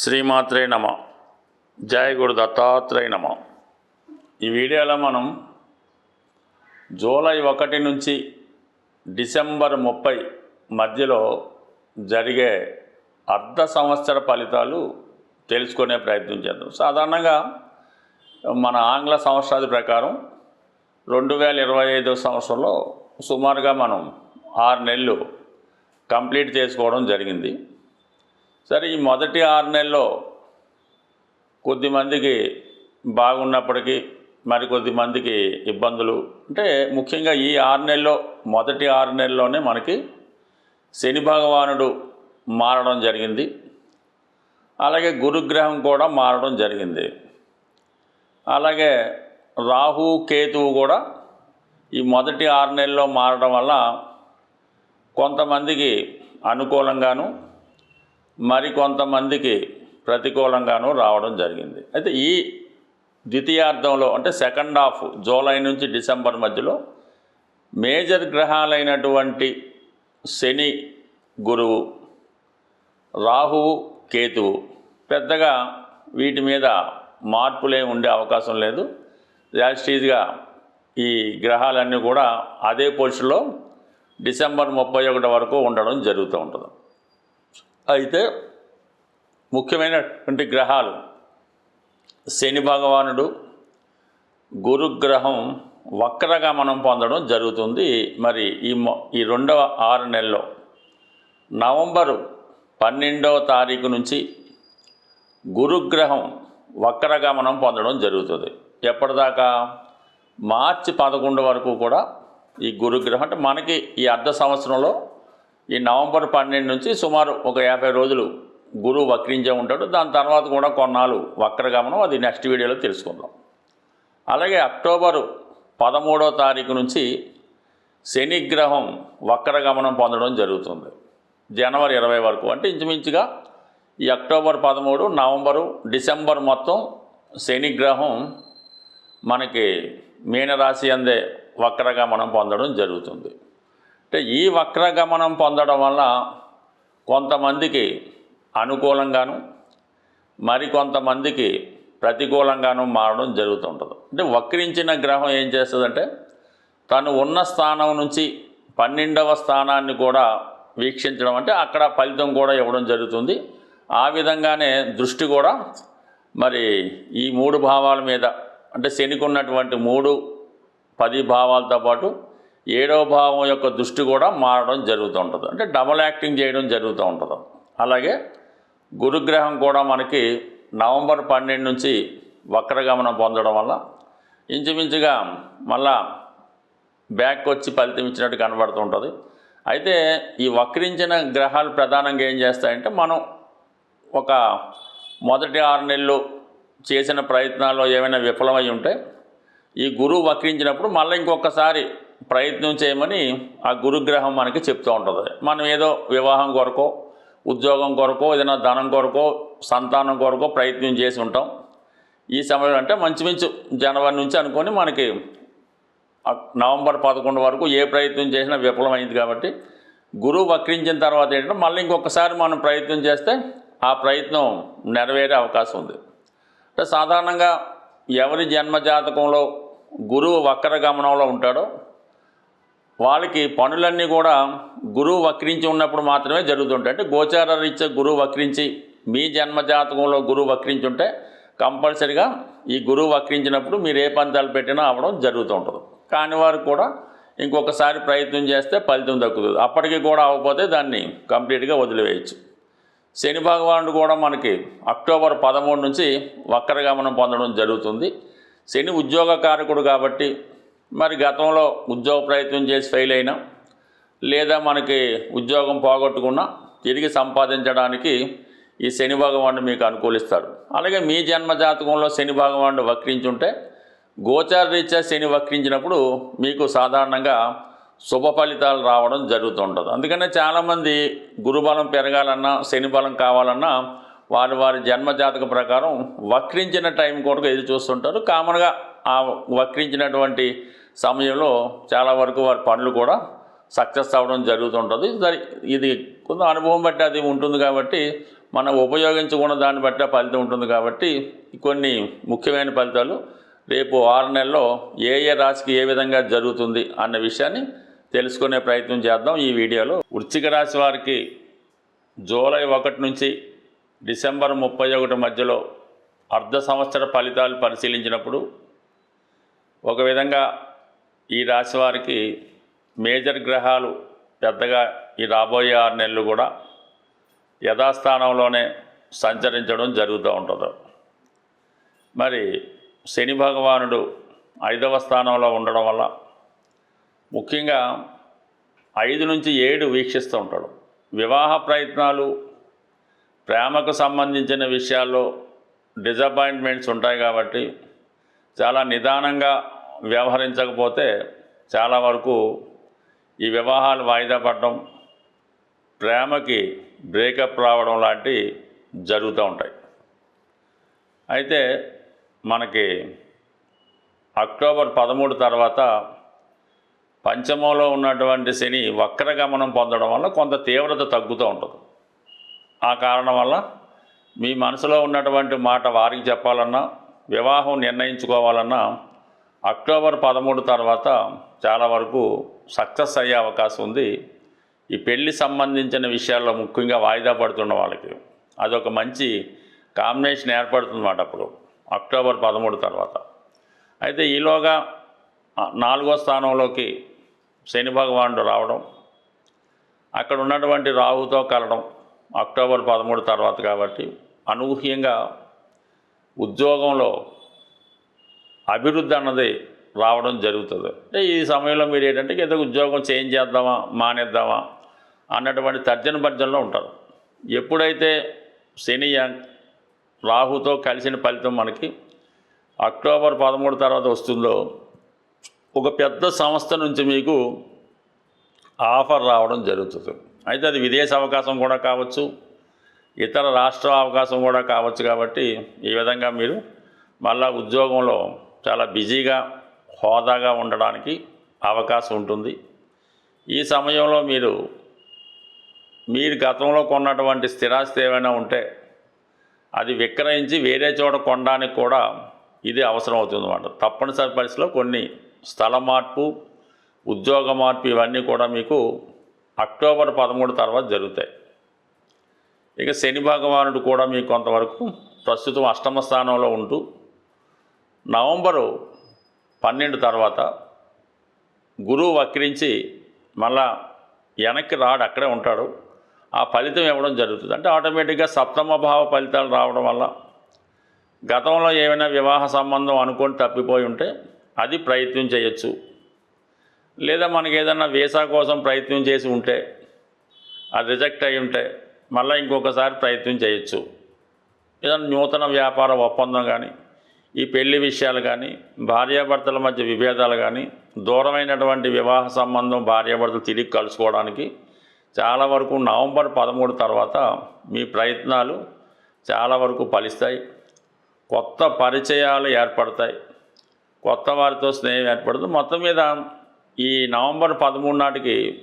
శ్రీమాత్రే నమ. జయ గురు దత్తాత్రేయ నమ. ఈ వీడియోలో మనం జూలై ఒకటి నుంచి డిసెంబర్ ముప్పై మధ్యలో జరిగే అర్ధ సంవత్సర ఫలితాలు తెలుసుకునే ప్రయత్నం చేద్దాం. సాధారణంగా మన ఆంగ్ల సంవత్సరాది ప్రకారం రెండు వేల ఇరవై ఐదో సంవత్సరంలో సుమారుగా మనం ఆరు నెలలు కంప్లీట్ చేసుకోవడం జరిగింది. సరే ఈ మొదటి ఆరు నెలల్లో కొద్దిమందికి బాగున్నప్పటికీ మరి కొద్దిమందికి ఇబ్బందులు. అంటే ముఖ్యంగా ఈ ఆరు నెలల్లో మొదటి ఆరు నెలల్లోనే మనకి శని భగవానుడు మారడం జరిగింది. అలాగే గురుగ్రహం కూడా మారడం జరిగింది. అలాగే రాహు కేతువు కూడా ఈ మొదటి ఆరు నెలల్లో మారడం వల్ల కొంతమందికి అనుకూలంగాను మరి కొంతమందికి రావడం జరిగింది. అయితే ఈ ద్వితీయార్థంలో అంటే సెకండ్ హాఫ్ జూలై నుంచి డిసెంబర్ మధ్యలో మేజర్ గ్రహాలైనటువంటి శని గురువు రాహువు కేతువు పెద్దగా వీటి మీద మార్పులే ఉండే అవకాశం లేదు. యాస్టీజ్గా ఈ గ్రహాలన్నీ కూడా అదే పొజిషన్లో డిసెంబర్ ముప్పై ఒకటి వరకు ఉండడం జరుగుతూ ఉంటుంది. అయితే ముఖ్యమైనటువంటి గ్రహాలు శని భగవానుడు గురుగ్రహం వక్రగమనం పొందడం జరుగుతుంది. మరి ఈ ఈ రెండవ ఆరు నెలలో నవంబరు పన్నెండవ తారీఖు నుంచి గురుగ్రహం వక్రగమనం పొందడం జరుగుతుంది. ఎప్పటిదాకా? మార్చి పదకొండు వరకు కూడా ఈ గురుగ్రహం అంటే మనకి ఈ అర్ధ సంవత్సరంలో ఈ నవంబర్ పన్నెండు నుంచి సుమారు ఒక యాభై రోజులు గురువు వక్రించే ఉంటాడు. దాని తర్వాత కూడా కొన్నాళ్ళు వక్రగమనం. అది నెక్స్ట్ వీడియోలో తెలుసుకుందాం. అలాగే అక్టోబరు పదమూడో తారీఖు నుంచి శనిగ్రహం వక్రగమనం పొందడం జరుగుతుంది. జనవరి ఇరవై వరకు. అంటే ఇంచుమించుగా ఈ అక్టోబర్ పదమూడు నవంబరు డిసెంబర్ మొత్తం శనిగ్రహం మనకి మీనరాశి అందే వక్రగమనం పొందడం జరుగుతుంది. అంటే ఈ వక్రగమనం పొందడం వల్ల కొంతమందికి అనుకూలంగాను మరి కొంతమందికి ప్రతికూలంగాను మారడం జరుగుతుంటుంది. అంటే వక్రించిన గ్రహం ఏం చేస్తుందంటే తను ఉన్న స్థానం నుంచి పన్నెండవ స్థానాన్ని కూడా వీక్షించడం అంటే అక్కడ ఫలితం కూడా ఇవ్వడం జరుగుతుంది. ఆ విధంగానే దృష్టి కూడా మరి ఈ మూడు భావాల మీద అంటే శనికున్నటువంటి మూడు పది భావాలతో పాటు ఏడవ భావం యొక్క దృష్టి కూడా మారడం జరుగుతూ ఉంటుంది. అంటే డబల్ యాక్టింగ్ చేయడం జరుగుతూ ఉంటుంది. అలాగే గురుగ్రహం కూడా మనకి నవంబర్ పన్నెండు నుంచి వక్రగమనం పొందడం వల్ల ఇంచుమించుగా మళ్ళా బ్యాక్ వచ్చి ఫలితం ఇచ్చినట్టు కనబడుతుంటుంది అయితే ఈ వక్రించిన గ్రహాలు ప్రధానంగా ఏం చేస్తాయంటే మనం ఒక మొదటి ఆరు నెలలు చేసిన ప్రయత్నాల్లో ఏమైనా విఫలమై ఉంటే ఈ గురువు వక్రించినప్పుడు మళ్ళీ ఇంకొకసారి ప్రయత్నం చేయమని ఆ గురుగ్రహం మనకి చెప్తూ ఉంటుంది. మనం ఏదో వివాహం కొరకో ఉద్యోగం కొరకో ఏదైనా ధనం కొరకో సంతానం కొరకో ప్రయత్నం చేసి ఉంటాం. ఈ సమయంలో అంటే మంచి మంచి జనవరి నుంచి అనుకొని మనకి నవంబర్ పదకొండు వరకు ఏ ప్రయత్నం చేసినా విఫలమైంది కాబట్టి గురువు వక్రించిన తర్వాత ఏంటంటే మళ్ళీ ఇంకొకసారి మనం ప్రయత్నం చేస్తే ఆ ప్రయత్నం నెరవేరే అవకాశం ఉంది. అంటే సాధారణంగా ఎవరి జన్మ జాతకంలో గురువు వక్ర గమనంలో ఉంటాడో వాళ్ళకి పనులన్నీ కూడా గురువు వక్రించి ఉన్నప్పుడు మాత్రమే జరుగుతుంటాయి. అంటే గోచార రీత్యా గురువు వక్రించి మీ జన్మ జాతకంలో గురువు వక్రించి ఉంటే కంపల్సరిగా ఈ గురువు వక్రించినప్పుడు మీరు ఏ పంతాలు పెట్టినా అవడం జరుగుతూ ఉంటుంది. కాని వారు కూడా ఇంకొకసారి ప్రయత్నం చేస్తే ఫలితం దక్కుతుంది. అప్పటికి కూడా అవ్వకపోతే దాన్ని కంప్లీట్గా వదిలివేయచ్చు. శని భగవానుడు కూడా మనకి అక్టోబర్ పదమూడు నుంచి వక్రగమనం పొందడం జరుగుతుంది. శని ఉద్యోగ కారకుడు కాబట్టి మరి గతంలో ఉద్యోగ ప్రయత్నం చేసి ఫెయిల్ అయినా లేదా మనకి ఉద్యోగం పోగొట్టుకున్నా తిరిగి సంపాదించడానికి ఈ శని భగవానుడు మీకు అనుకూలిస్తాడు. అలాగే మీ జన్మ జాతకంలో శని భగవానుడు వక్రించుంటే గోచార రీత్యా శని వక్రించినప్పుడు మీకు సాధారణంగా శుభ ఫలితాలు రావడం జరుగుతుంటుంది. అందుకనే చాలామంది గురుబలం పెరగాలన్నా శని బలం కావాలన్నా వారి వారి జన్మ జాతకం ప్రకారం వక్రించిన టైం కొరకు ఎదురు చూస్తుంటారు. కామన్గా ఆ వక్రించినటువంటి సమయంలో చాలా వరకు వారి పనులు కూడా సక్సెస్ అవ్వడం జరుగుతుంటుంది. సరే ఇది కొంత అనుభవం బట్టి అది ఉంటుంది కాబట్టి మనం ఉపయోగించుకున్న దాన్ని బట్టి ఫలితం ఉంటుంది కాబట్టి కొన్ని ముఖ్యమైన ఫలితాలు. రేపు ఆరు నెలల్లో ఏ ఏ రాశికి ఏ విధంగా జరుగుతుంది అన్న విషయాన్ని తెలుసుకునే ప్రయత్నం చేద్దాం ఈ వీడియోలో. వృశ్చిక రాశి వారికి జూలై ఒకటి నుంచి డిసెంబర్ ముప్పై ఒకటి మధ్యలో అర్ధ సంవత్సర ఫలితాలు పరిశీలించినప్పుడు ఒక విధంగా ఈ రాశి వారికి మేజర్ గ్రహాలు పెద్దగా ఈ రాబోయే ఆరు నెలలు కూడా యథాస్థానంలోనే సంచరించడం జరుగుతూ ఉంటుంది. మరి శని భగవానుడు ఐదవ స్థానంలో ఉండడం వల్ల ముఖ్యంగా ఐదు నుంచి ఏడు వీక్షిస్తూ ఉంటాడు. వివాహ ప్రయత్నాలు ప్రేమకు సంబంధించిన విషయాల్లో డిజపాయింట్మెంట్స్ ఉంటాయి కాబట్టి చాలా నిదానంగా వ్యవహరించకపోతే చాలా వరకు ఈ వివాహాలు వాయిదా పడడం ప్రేమకి బ్రేకప్ రావడం లాంటి జరుగుతూ ఉంటాయి. అయితే మనకి అక్టోబర్ పదమూడు తర్వాత పంచమంలో ఉన్నటువంటి శని వక్రగమనం పొందడం వల్ల కొంత తీవ్రత తగ్గుతూ ఉంటుంది. ఆ కారణం వల్ల మీ మనసులో ఉన్నటువంటి మాట వారికి చెప్పాలన్నా వివాహం నిర్ణయించుకోవాలన్నా అక్టోబర్ పదమూడు తర్వాత చాలా వరకు సక్సెస్ అయ్యే అవకాశం ఉంది. ఈ పెళ్ళి సంబంధించిన విషయాల్లో ముఖ్యంగా వాయిదా పడుతున్న వాళ్ళకి అదొక మంచి కాంబినేషన్ ఏర్పడుతుందన్నమాట అప్పుడు అక్టోబర్ పదమూడు తర్వాత. అయితే ఈలోగా నాలుగో స్థానంలోకి శని భగవానుడు రావడం అక్కడ ఉన్నటువంటి రాహుతో కలడం అక్టోబర్ పదమూడు తర్వాత కాబట్టి అనూహ్యంగా ఉద్యోగంలో అభివృద్ధి అన్నది రావడం జరుగుతుంది. అంటే ఈ సమయంలో మీరు ఏంటంటే ఏదో ఉద్యోగం చేంజ్ చేద్దామా మానేద్దామా అన్నటువంటి తర్జన భర్జనలో ఉంటారు. ఎప్పుడైతే శని రాహుతో కలిసిన ఫలితం మనకి అక్టోబర్ పదమూడు తర్వాత వస్తుందో ఒక పెద్ద సంస్థ నుంచి మీకు ఆఫర్ రావడం జరుగుతుంది. అయితే అది విదేశ అవకాశం కూడా కావచ్చు ఇతర రాష్ట్ర అవకాశం కూడా కావచ్చు కాబట్టి ఈ విధంగా మీరు మళ్ళా ఉద్యోగంలో చాలా బిజీగా హోదాగా ఉండడానికి అవకాశం ఉంటుంది. ఈ సమయంలో మీరు మీరు గతంలో కొన్నటువంటి స్థిరాస్తి ఏమైనా ఉంటే అది విక్రయించి వేరే చోట కొనడానికి కూడా ఇది అవసరం అవుతుంది అన్నమాట తప్పనిసరి పరిస్థితిలో కొన్ని స్థల మార్పు ఉద్యోగ మార్పు ఇవన్నీ కూడా మీకు అక్టోబర్ పదమూడు తర్వాత జరుగుతాయి. ఇక శని భగవానుడు కూడా మీకు కొంతవరకు ప్రస్తుతం అష్టమ స్థానంలో ఉంటూ నవంబరు పన్నెండు తర్వాత గురువు వక్రించి మళ్ళా వెనక్కి రాడు అక్కడే ఉంటాడు. ఆ ఫలితం ఇవ్వడం జరుగుతుంది. అంటే ఆటోమేటిక్గా సప్తమ భావ ఫలితాలు రావడం వల్ల గతంలో ఏమైనా వివాహ సంబంధం అనుకొని తప్పిపోయి ఉంటే అది ప్రయత్నం చేయొచ్చు. లేదా మనకి ఏదైనా వీసా కోసం ప్రయత్నం చేసి ఉంటే అది రిజెక్ట్ అయి ఉంటే మళ్ళీ ఇంకొకసారి ప్రయత్నం చేయొచ్చు. ఏదైనా నూతన వ్యాపార ఒప్పందం కానీ ఈ పెళ్ళి విషయాలు కానీ భార్యాభర్తల మధ్య విభేదాలు కానీ దూరమైనటువంటి వివాహ సంబంధం భార్యాభర్తలు తిరిగి కలుసుకోవడానికి చాలా వరకు నవంబర్ పదమూడు తర్వాత మీ ప్రయత్నాలు చాలా వరకు ఫలిస్తాయి. కొత్త పరిచయాలు ఏర్పడతాయి. కొత్త వారితో స్నేహం ఏర్పడుతుంది. మొత్తం మీద ఈ నవంబర్ పదమూడు నాటికి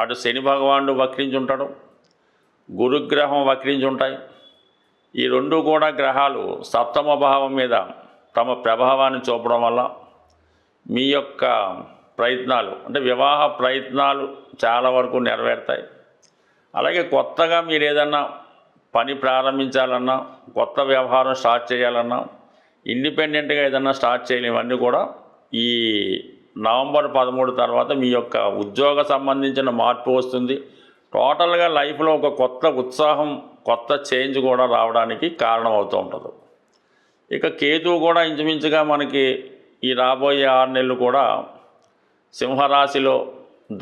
అటు శని భగవానుడు వక్రించి ఉంటాడు. గురుగ్రహం వక్రించి ఉంటాయి. ఈ రెండు కూడా గ్రహాలు సప్తమ భావం మీద తమ ప్రభావాన్ని చూపడం వల్ల మీ యొక్క ప్రయత్నాలు అంటే వివాహ ప్రయత్నాలు చాలా వరకు నెరవేరుతాయి. అలాగే కొత్తగా మీరు ఏదన్నా పని ప్రారంభించాలన్నా కొత్త వ్యవహారం స్టార్ట్ చేయాలన్నా ఇండిపెండెంట్గా ఏదన్నా స్టార్ట్ చేయాలి ఇవన్నీ కూడా ఈ నవంబర్ పదమూడు తర్వాత మీ యొక్క ఉద్యోగ సంబంధించిన మార్పు వస్తుంది. టోటల్గా లైఫ్లో ఒక కొత్త ఉత్సాహం కొత్త చేంజ్ కూడా రావడానికి కారణం అవుతూ ఉంటుంది. ఇక కేతువు కూడా ఇంచుమించుగా మనకి ఈ రాబోయే ఆరు నెలలు కూడా సింహరాశిలో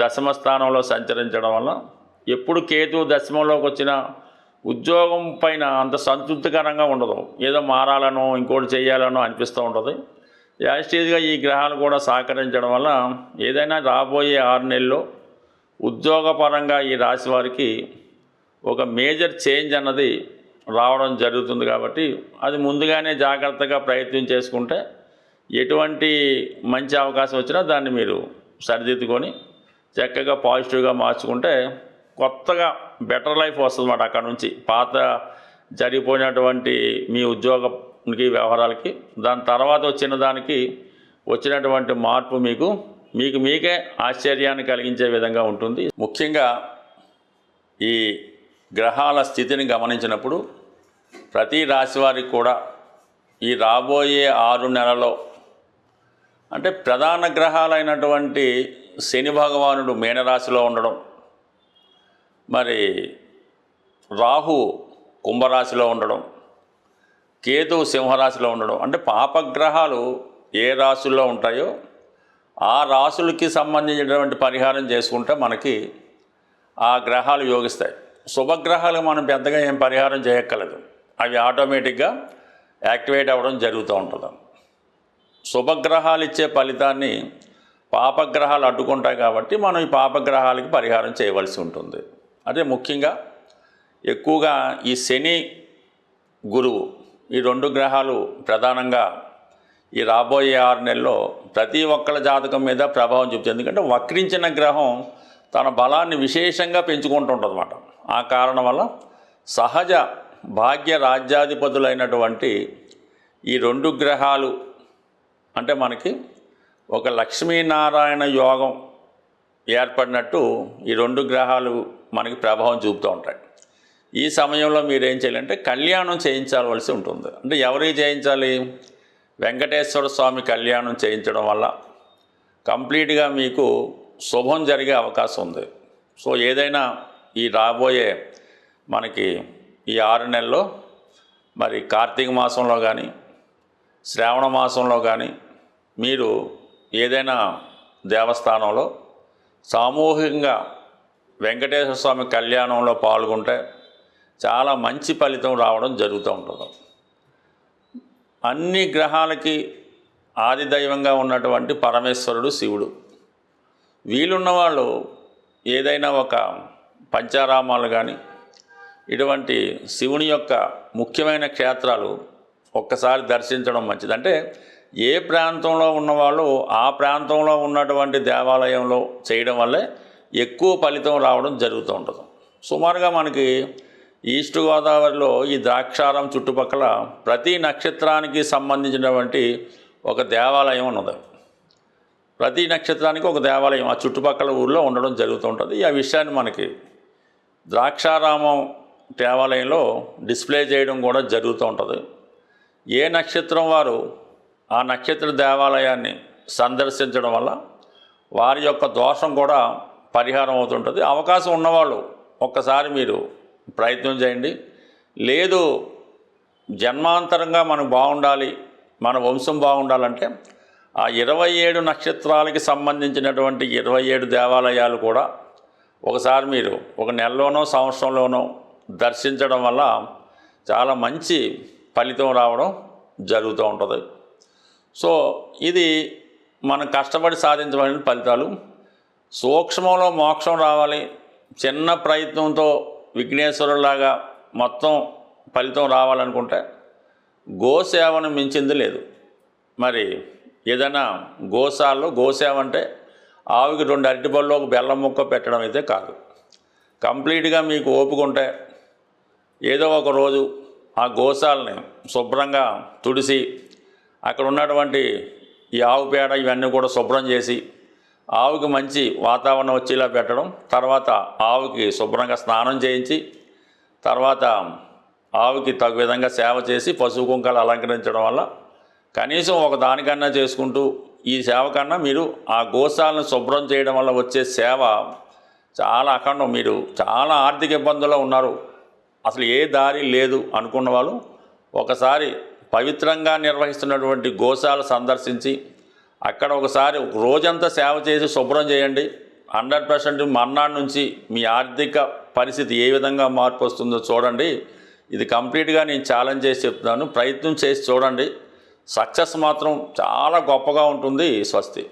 దశమ స్థానంలో సంచరించడం వల్ల ఎప్పుడు కేతువు దశమంలోకి వచ్చినా ఉద్యోగం పైన అంత సంతృప్తికరంగా ఉండదు. ఏదో మారాలనో ఇంకోటి చేయాలనో అనిపిస్తూ ఉంటుంది. యాస్టేజ్గా ఈ గ్రహాలు కూడా సహకరించడం వల్ల ఏదైనా రాబోయే ఆరు నెలల్లో ఉద్యోగపరంగా ఈ రాశి వారికి ఒక మేజర్ చేంజ్ అన్నది రావడం జరుగుతుంది కాబట్టి అది ముందుగానే జాగ్రత్తగా ప్రయత్నం చేసుకుంటే ఎటువంటి మంచి అవకాశం వచ్చినా దాన్ని మీరు సరిదిద్దుకొని చక్కగా పాజిటివ్గా మార్చుకుంటే కొత్తగా బెటర్ లైఫ్ వస్తుంది మాట అక్కడ నుంచి. పాత జరిగిపోయినటువంటి మీ ఉద్యోగంకి వ్యవహారాలకి దాని తర్వాత వచ్చిన దానికి వచ్చినటువంటి మార్పు మీకు మీకు మీకే ఆశ్చర్యాన్ని కలిగించే విధంగా ఉంటుంది. ముఖ్యంగా ఈ గ్రహాల స్థితిని గమనించినప్పుడు ప్రతి రాశి వారికి కూడా ఈ రాబోయే ఆరు నెలలో అంటే ప్రధాన గ్రహాలైనటువంటి శని భగవానుడు మీనరాశిలో ఉండడం మరి రాహు కుంభరాశిలో ఉండడం కేతు సింహరాశిలో ఉండడం అంటే పాపగ్రహాలు ఏ రాశుల్లో ఉంటాయో ఆ రాశులకి సంబంధించినటువంటి పరిహారం చేసుకుంటే మనకి ఆ గ్రహాలు యోగిస్తాయి. శుభగ్రహాలు మనం పెద్దగా ఏం పరిహారం చేయక్కలేదు అవి ఆటోమేటిక్గా యాక్టివేట్ అవ్వడం జరుగుతూ ఉంటుంది. శుభగ్రహాలు ఇచ్చే ఫలితాన్ని పాపగ్రహాలు అడ్డుకుంటాయి కాబట్టి మనం ఈ పాపగ్రహాలకి పరిహారం చేయవలసి ఉంటుంది. అదే ముఖ్యంగా ఎక్కువగా ఈ శని గురువు ఈ రెండు గ్రహాలు ప్రధానంగా ఈ రాబోయే ఆరు నెలల్లో ప్రతి ఒక్కళ్ళ జాతకం మీద ప్రభావం చూపుతుంది. ఎందుకంటే వక్రించిన గ్రహం తన బలాన్ని విశేషంగా పెంచుకుంటుంటుందన్నమాట ఆ కారణం వల్ల సహజ భాగ్య రాజ్యాధిపతులైనటువంటి ఈ రెండు గ్రహాలు అంటే మనకి ఒక లక్ష్మీనారాయణ యోగం ఏర్పడినట్టు ఈ రెండు గ్రహాలు మనకి ప్రభావం చూపుతూ ఉంటాయి. ఈ సమయంలో మీరు ఏం చేయాలంటే కళ్యాణం చేయించవలసి ఉంటుంది. అంటే ఎవరికి చేయించాలి? వెంకటేశ్వర స్వామి కళ్యాణం చేయించడం వల్ల కంప్లీట్గా మీకు శుభం జరిగే అవకాశం ఉంది. సో ఏదైనా ఈ రాబోయే మనకి ఈ ఆరు నెలల్లో మరి కార్తీక మాసంలో కానీ శ్రావణ మాసంలో కానీ మీరు ఏదైనా దేవస్థానంలో సామూహికంగా వెంకటేశ్వర స్వామి కళ్యాణంలో పాల్గొంటే చాలా మంచి ఫలితం రావడం జరుగుతూ ఉంటుంది. అన్ని గ్రహాలకి ఆది దైవంగా ఉన్నటువంటి పరమేశ్వరుడు శివుడు. వీలున్న వాళ్ళు ఏదైనా ఒక పంచారామాలు కానీ ఇటువంటి శివుని యొక్క ముఖ్యమైన క్షేత్రాలు ఒక్కసారి దర్శించడం మంచిది. అంటే ఏ ప్రాంతంలో ఉన్నవాళ్ళు ఆ ప్రాంతంలో ఉన్నటువంటి దేవాలయంలో చేయడం వల్లే ఎక్కువ ఫలితం రావడం జరుగుతూ ఉంటుంది. సుమారుగా మనకి ఈస్ట్ గోదావరిలో ఈ ద్రాక్షారం చుట్టుపక్కల ప్రతి నక్షత్రానికి సంబంధించినటువంటి ఒక దేవాలయం ఉన్నది. ప్రతి నక్షత్రానికి ఒక దేవాలయం ఆ చుట్టుపక్కల ఊళ్ళో ఉండడం జరుగుతూ ఉంటుంది. ఆ విషయాన్ని మనకి ద్రాక్షారామం దేవాలయంలో డిస్ప్లే చేయడం కూడా జరుగుతూ ఉంటుంది. ఏ నక్షత్రం వారు ఆ నక్షత్ర దేవాలయాన్ని సందర్శించడం వల్ల వారి యొక్క దోషం కూడా పరిహారం అవుతుంటుంది. అవకాశం ఉన్నవాళ్ళు ఒక్కసారి మీరు ప్రయత్నం చేయండి. లేదు జన్మాంతరంగా మనం బాగుండాలి మన వంశం బాగుండాలంటే ఆ ఇరవై ఏడు నక్షత్రాలకి సంబంధించినటువంటి ఇరవై ఏడు దేవాలయాలు కూడా ఒకసారి మీరు ఒక నెలలోనో సంవత్సరంలోనో దర్శించడం వల్ల చాలా మంచి ఫలితం రావడం జరుగుతూ ఉంటుంది. సో ఇది మనం కష్టపడి సాధించబడిన ఫలితాలు. సూక్ష్మంలో మోక్షం రావాలి. చిన్న ప్రయత్నంతో విఘ్నేశ్వరులాగా మొత్తం ఫలితం రావాలనుకుంటే గోసేవను మించింది లేదు. మరి ఏదైనా గోశాలలో గోసేవ అంటే ఆవుకి రెండు అరటిపళ్ళు ఒక బెల్లం ముక్క పెట్టడం అయితే కాదు. కంప్లీట్గా మీకు ఓపిక ఉంటే ఏదో ఒక రోజు ఆ గోశాలని శుభ్రంగా తుడిసి అక్కడ ఉన్నటువంటి ఈ ఆవు పేడ ఇవన్నీ కూడా శుభ్రం చేసి ఆవుకి మంచి వాతావరణం వచ్చేలా పెట్టడం తర్వాత ఆవుకి శుభ్రంగా స్నానం చేయించి తర్వాత ఆవుకి తగు విధంగా సేవ చేసి పశువు కుంకాలు అలంకరించడం వల్ల కనీసం ఒక దానికన్నా చేసుకుంటూ ఈ సేవ కన్నా మీరు ఆ గోశాలను శుభ్రం చేయడం వల్ల వచ్చే సేవ చాలా అఖండం. మీరు చాలా ఆర్థిక ఇబ్బందుల్లో ఉన్నారు. అసలు ఏ దారి లేదు అనుకున్న వాళ్ళు ఒకసారి పవిత్రంగా నిర్వహిస్తున్నటువంటి గోశాల సందర్శించి అక్కడ ఒకసారి ఒక రోజంతా సేవ చేసి శుభ్రం చేయండి. హండ్రెడ్ పర్సెంట్ మర్నాడు నుంచి మీ ఆర్థిక పరిస్థితి ఏ విధంగా మార్పు వస్తుందో చూడండి. ఇది కంప్లీట్గా నేను ఛాలెంజ్ చేసి చెప్తున్నాను. ప్రయత్నం చేసి చూడండి. సక్సెస్ మాత్రం చాలా గొప్పగా ఉంటుంది స్వస్తి.